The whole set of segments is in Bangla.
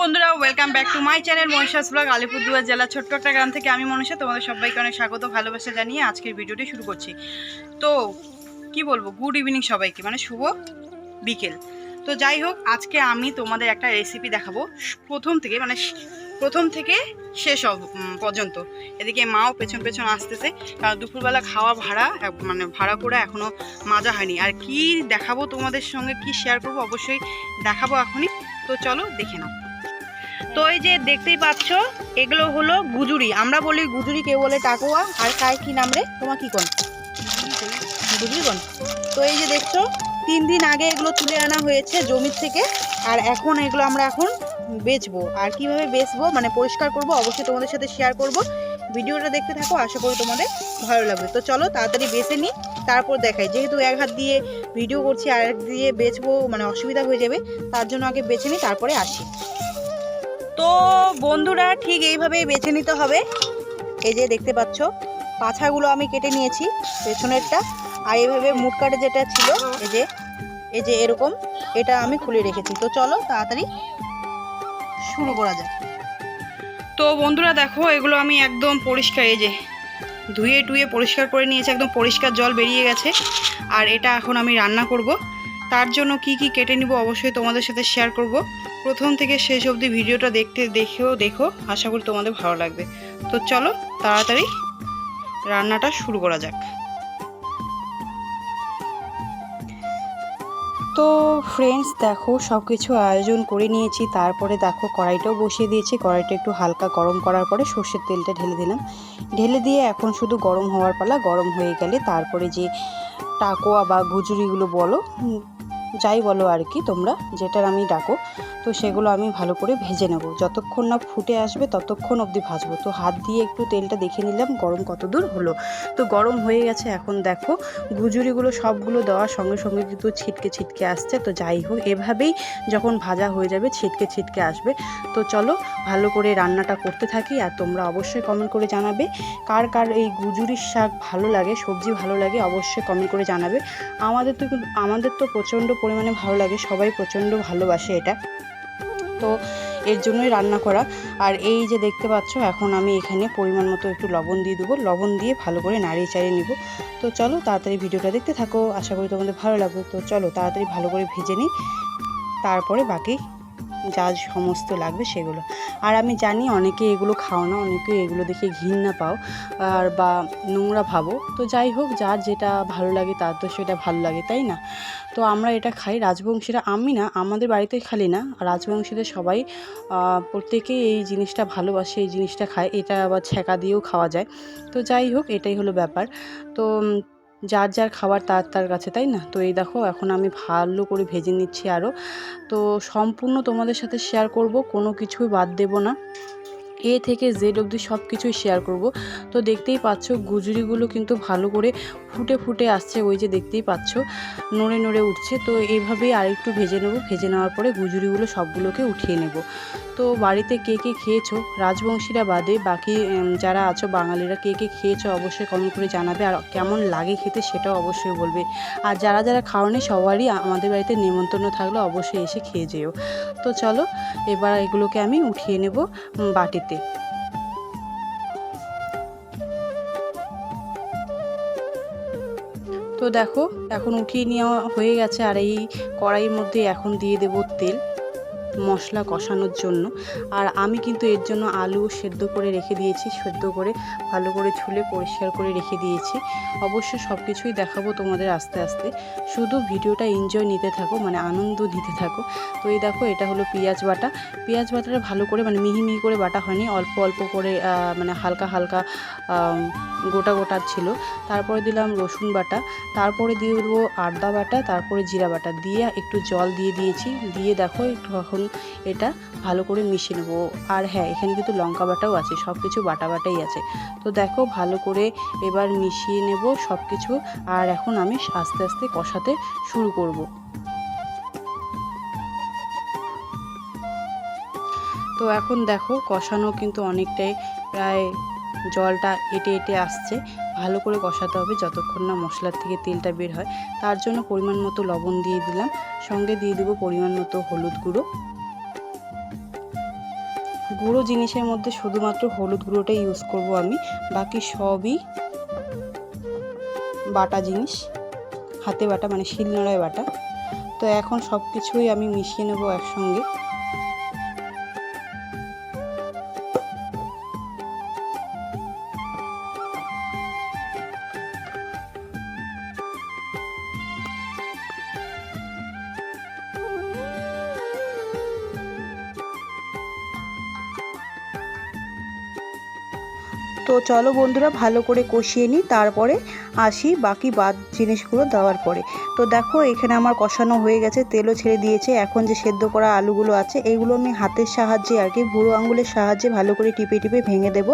বন্ধুরা welcome back to my channel Mahishas blog Alipurduar জেলা ছোট্ট একটা গ্রাম থেকে আমি মনীষা, তোমাদের সবাইকে অনেক স্বাগত, ভালোবাসা জানিয়ে আজকের ভিডিওটি শুরু করছি। তো, কি বলব গুড ইভিনিং সবাইকে মানে শুভ বিকেল। তো যাই হোক, আজকে আমি তোমাদের একটা রেসিপি দেখাবো, প্রথম থেকে মানে প্রথম থেকে শেষ পর্যন্ত। এদিকে মাও পেছন পেছন আসতেছে, কারণ দুপুরবেলা খাওয়া ভাড়া মানে ভাড়া করে এখনও মাজা হয়নি। আর কি দেখাবো তোমাদের সঙ্গে, কি শেয়ার করব, অবশ্যই দেখাবো এখনই। তো চলো দেখে নাও। তো এই যে দেখতেই পাচ্ছ, এগুলো হলো গুজুরি। আমরা বলি গুজুরি, কেউ বলে টাকুয়া। আর কায় কি নাম রে? তোমার কি কোন? গুজুরি কোন? তো এই যে দেখছ, তিন দিন আগে এগুলো তুলে আনা হয়েছে জমির থেকে, আর এখন এগুলো আমরা এখন বেচবো। আর কীভাবে বেচবো মানে পরিষ্কার করব, অবশ্যই তোমাদের সাথে শেয়ার করব। ভিডিওটা দেখতে থাকো, আশা করি তোমাদের ভালো লাগবে। তো চলো তাড়াতাড়ি বেছে নিই, তারপর দেখাই। যেহেতু এক হাত দিয়ে ভিডিও করছি, আর এক দিয়ে বেচবো মানে অসুবিধা হয়ে যাবে, তার জন্য আগে বেছে নিই, তারপরে আসি। তো বন্ধুরা ঠিক এইভাবেই বেছে নিতে হবে। এই যে দেখতে পাচ্ছ, পাছাগুলো আমি কেটে নিয়েছি, পেছনেরটা। আর এইভাবে মুট কাটে যেটা ছিল, এই যে এই যে এরকম, এটা আমি খুলে রেখেছি। তো চলো তাড়াতাড়ি শুরু করা যাক। তো বন্ধুরা দেখো, এগুলো আমি একদম পরিষ্কার, এই যে, ধুয়ে টুয়ে পরিষ্কার করে নিয়েছি। একদম পরিষ্কার জল বেরিয়ে গেছে। আর এটা এখন আমি রান্না করব। তার জন্য কি কি কেটে নিব অবশ্যই তোমাদের সাথে শেয়ার করব। প্রথম থেকে শেষ অবধি ভিডিওটা দেখতে দেখেও দেখো, আশা করি তোমাদের ভালো লাগবে। তো চলো, তাড়াতাড়ি রান্নাটা শুরু করা যাক। তো ফ্রেন্ডস দেখো সব কিছু আয়োজন করে নিয়েছি। তারপরে দেখো, কড়াইটাও বসিয়ে দিয়েছি। কড়াইটা একটু হালকা গরম করার পরে সর্ষের তেলটা ঢেলে দিলাম। ঢেলে দিয়ে এখন শুধু গরম হওয়ার পালা, গরম হয়ে গেলে তারপরে যে টাকোয়া বা গুজুরিগুলো বলো যাই বলো আর কি, তোমরা যেটার আমি ডাকো, তো সেগুলো আমি ভালো করে ভেজে নেব। যতক্ষণ না ফুটে আসবে ততক্ষণ অবধি ভাজবো। তো হাত দিয়ে একটু তেলটা দেখে নিলাম, গরম কত দূর হলো। তো গরম হয়ে গেছে, এখন দেখো গুজুরিগুলো সবগুলো দেওয়ার সঙ্গে সঙ্গে কিন্তু ছিটকে ছিটকে আসছে। তো যাই হোক, এভাবেই যখন ভাজা হয়ে যাবে ছিটকে ছিটকে আসবে। তো চলো ভালো করে রান্নাটা করতে থাকি আর তোমরা অবশ্যই কমেন্ট করে জানাবে। কার কার এই গুজুরির শাক ভালো লাগে, সবজি ভালো লাগে, অবশ্যই কমেন্ট করে জানাবে। আমাদের তো আমাদের তো প্রচণ্ড পরিমাণে ভালো লাগে, সবাই প্রচণ্ড ভালোবাসে এটা। তো এর জন্যই রান্না করা। আর এই যে দেখতে পাচ্ছ, এখন আমি এখানে পরিমাণ মতো একটু লবণ দিয়ে দেবো। লবণ দিয়ে ভালো করে নাড়িয়ে চাড়িয়ে নিব। তো চলো তাড়াতাড়ি ভিডিওটা দেখতে থাকো। আশা করি তোমাদের ভালো লাগবে। তো চলো তাড়াতাড়ি ভালো করে ভেজে নিই। তারপরে বাকি যা সমস্ত লাগবে সেগুলো। আর আমি জানি অনেকে এগুলো খাও না, অনেকে এগুলো দেখে ঘৃণা পাও, আর বা নোংরা ভাবো। তো যাই হোক, যার যেটা ভালো লাগে তার তো সেটা ভালো লাগে, তাই না? তো আমরা এটা খাই। রাজবংশীরা, আমি না, আমাদের বাড়িতে খালি না। রাজবংশীদের সবাই প্রত্যেকেই এই জিনিসটা ভালোবাসে, এই জিনিসটা খায়। এটা আবার ছ্যাঁকা দিয়েও খাওয়া যায়। তো যাই হোক, এটাই হলো ব্যাপার। তো যার যার খাবার তার তার কাছে, তাই না? তো এই দেখো, এখন আমি ভালো করে ভেজে নিচ্ছি আরও তো সম্পূর্ণ তোমাদের সাথে শেয়ার করব, কোনো কিছুই বাদ দেব না। এ থেকে জেড অবধি সব কিছুই শেয়ার করব। তো দেখতেই পাচ্ছ, গুজরিগুলো কিন্তু ভালো করে ফুটে ফুটে আসছে, ওই যে দেখতেই পাচ্ছ, নড়ে নড়ে উঠছে। তো এইভাবেই আরেকটু ভেজে নেব। ভেজে নেওয়ার পরে গুজুরিগুলো সবগুলোকে উঠিয়ে নেব। তো বাড়িতে কে কে খেয়েছো? রাজবংশীরা বাদে বাকি যারা আছো, বাঙালিরা কে কে খেয়েছো অবশ্যই কমেন্ট করে জানাবে। আর কেমন লাগে খেতে সেটাও অবশ্যই বলবে। আর যারা যারা খাওয়ানি সবারই আমাদের বাড়িতে নিমন্ত্রণ থাকলে অবশ্যই এসে খেয়ে যেও। তো চলো, এবার এগুলোকে আমি উঠিয়ে নেব বাটিতে। দেখো এখন উঠিয়ে নেওয়া হয়ে গেছে আর এই কড়াইয়ের মধ্যে এখন দিয়ে দেব তেল। মশলা কষানোর জন্য। আর আমি কিন্তু এর জন্য আলু সেদ্ধ করে রেখে দিয়েছি, সেদ্ধ করে ভালো করে ছুলে পরিষ্কার করে রেখে দিয়েছি। অবশ্য সব কিছুই দেখাবো তোমাদের আস্তে আস্তে। শুধু ভিডিওটা এনজয় নিতে থাকো মানে আনন্দ নিতে থাকো। তো এই দেখো, এটা হলো পেঁয়াজ বাটা। পেঁয়াজ বাটাটা ভালো করে মানে মিহি মিহি করে বাটা হয়নি, অল্প অল্প করে মানে হালকা হালকা গোটা গোটা ছিল। তারপরে দিলাম রসুন বাটা। তারপরে দিয়ে দেবো আদা বাটা, তারপরে জিরা বাটা। দিয়ে একটু জল দিয়ে দিয়েছি। দিয়ে দেখো একটু এখন এটা ভালো করে মিশিয়ে নেব। আর হ্যাঁ এখানে কিন্তু লঙ্কা বাটাও আছে সব কিছু বাটা বাটাই আছে। তো দেখো, ভালো করে এবার মিশিয়ে নেব সব কিছু আর এখন আমি আস্তে আস্তে কষাতে শুরু করব। তো এখন দেখো, কষানো কিন্তু অনেকটাই প্রায় জলটা এটে এটে আসছে। ভালো করে কষাতে হবে যতক্ষণ না মশলার থেকে তেলটা বের হয়। তার জন্য পরিমাণ মতো লবণ দিয়ে দিলাম। সঙ্গে দিয়ে দেবো পরিমাণ মতো হলুদ গুঁড়ো। গুঁড়ো জিনিসের মধ্যে শুধুমাত্র হলুদ গুঁড়োটাই ইউজ করব আমি। বাকি সবই বাটা জিনিস, হাতে বাটা মানে শিলনোড়ায় বাটা। তো এখন সব কিছুই আমি মিশিয়ে নেব একসঙ্গে। তো চলো বন্ধুরা, ভালো করে কষিয়ে নিই, তারপরে আসি বাকি বাদ জিনিসগুলো দেওয়ার পরে। তো দেখো, এখানে আমার কষানো হয়ে গেছে, তেলও ছেড়ে দিয়েছে। এখন যে সেদ্ধ করা আলুগুলো আছে এইগুলো আমি হাতের সাহায্যে আর কি, বুড়ো আঙুলের সাহায্যে ভালো করে টিপে টিপে ভেঙে দেবো।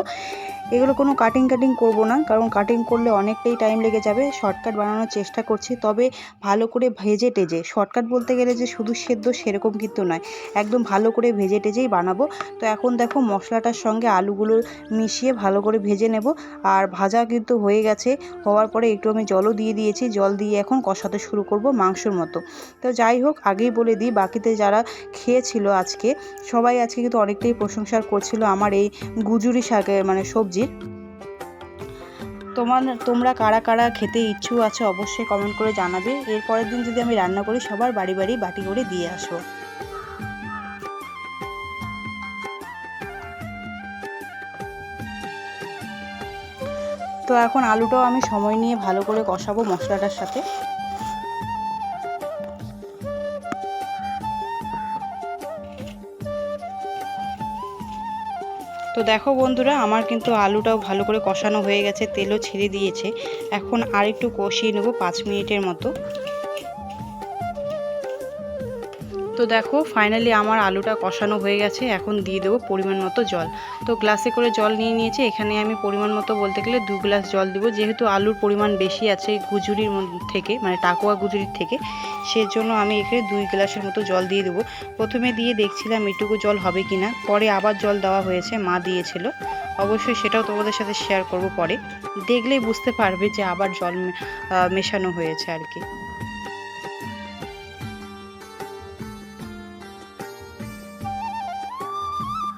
এগুলো কোনো কাটিং কাটিং করব না, কারণ কাটিং করলে অনেকটাই টাইম লেগে যাবে। শর্টকাট বানানোর চেষ্টা করছি, তবে ভালো করে ভেজে টেজে। শর্টকাট বলতে গেলে যে শুধু সেদ্ধ সেরকম কিন্তু নয়, একদম ভালো করে ভেজে টেজেই বানাবো। তো এখন দেখো মশলাটার সঙ্গে আলুগুলো মিশিয়ে ভালো করে ভেজে নেব। আর ভাজা কিন্তু হয়ে গেছে, হওয়ার পরে একটু আমি জলও দিয়ে দিয়েছি, জল দিয়ে এখন কষাতে শুরু করব মাংসর মতো। তো যাই হোক, আগেই বলে দিই, বাকিতে যারা খেয়েছিল আজকে, সবাই আজকে কিন্তু অনেকটাই প্রশংসা করছিল আমার এই গুজুরি শাকের মানে সবজির তোমার, তোমরা কারা কারা খেতে ইচ্ছু আছে অবশ্যই কমেন্ট করে জানাবে। এরপরের দিন যদি আমি রান্না করি, সবার বাড়ি বাড়ি বাটি করে দিয়ে আসব তো এখন আলুটাও আমি সময় নিয়ে ভালো করে কষাবো মশলাটার সাথে। তো দেখো বন্ধুরা, আমার কিন্তু আলুটাও ভালো করে কষানো হয়ে গেছে, তেলও ছেড়ে দিয়েছে। এখন আর একটু কষিয়ে নেব পাঁচ মিনিটের মতো। তো দেখো ফাইনালি আমার আলুটা কষানো হয়ে গেছে। এখন দিয়ে দেবো পরিমাণ মতো জল। তো গ্লাসে করে জল নিয়ে নিয়েছি। এখানে আমি পরিমাণ মতো বলতে গেলে দু গ্লাস জল দেবো। যেহেতু আলুর পরিমাণ বেশি আছে গুজুরির থেকে মানে টাকুয়া গুজুরির থেকে, সেজন্য আমি এখানে দুই গ্লাসের মতো জল দিয়ে দেবো। প্রথমে দিয়ে দেখছিলাম এটুকু জল হবে কি না পরে আবার জল দেওয়া হয়েছে, মা দিয়েছিল। অবশ্যই সেটাও তোমাদের সাথে শেয়ার করব পরে। দেখলেই বুঝতে পারবে যে আবার জল মেশানো হয়েছে আর কি।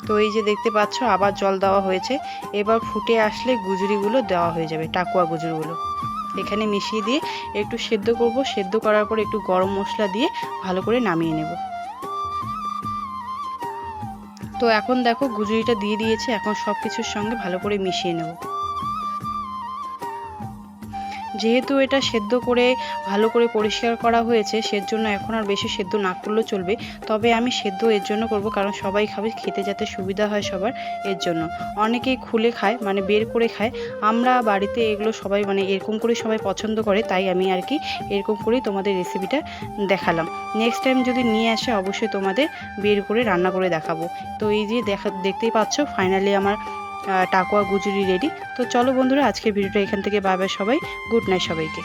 তো এই যে দেখতে পাচ্ছ, আবার জল দেওয়া হয়েছে। এবার ফুটে আসলে গুজরিগুলো দেওয়া হয়ে যাবে, টাকুয়া গুজরিগুলো। এখানে মিশিয়ে দিয়ে একটু সেদ্ধ করব। সেদ্ধ করার পর একটু গরম মশলা দিয়ে ভালো করে নামিয়ে নেব। তো এখন দেখো, গুজরিটা দিয়ে দিয়েছে। এখন সব কিছুর সঙ্গে ভালো করে মিশিয়ে নেব। যেহেতু এটা সেদ্ধ করে, ভালো করে পরিষ্কার করা হয়েছে, সেজন্য এখন আর বেশি সেদ্ধ না করলেও চলবে। তবে আমি সেদ্ধ এর জন্য করব, কারণ সবাই খাবে, খেতে যাতে সুবিধা হয় সবার এর জন্য। অনেকেই খুলে খায় মানে বের করে খায়। আমরা বাড়িতে এগুলো সবাই মানে এরকম করে সবাই পছন্দ করে, তাই আমি আর কি এরকম করেই তোমাদের রেসিপিটা দেখালাম। নেক্সট টাইম যদি নিয়ে আসে, অবশ্যই তোমাদের বের করে রান্না করে দেখাবো। তো এই যে দেখা, দেখতেই পাচ্ছ ফাইনালি আমার টাকুয়া গুজুরি রেডি তো চলো বন্ধুরা, আজকের ভিডিওটা এখান থেকে পাবে সবাই। গুড নাইট সবাইকে।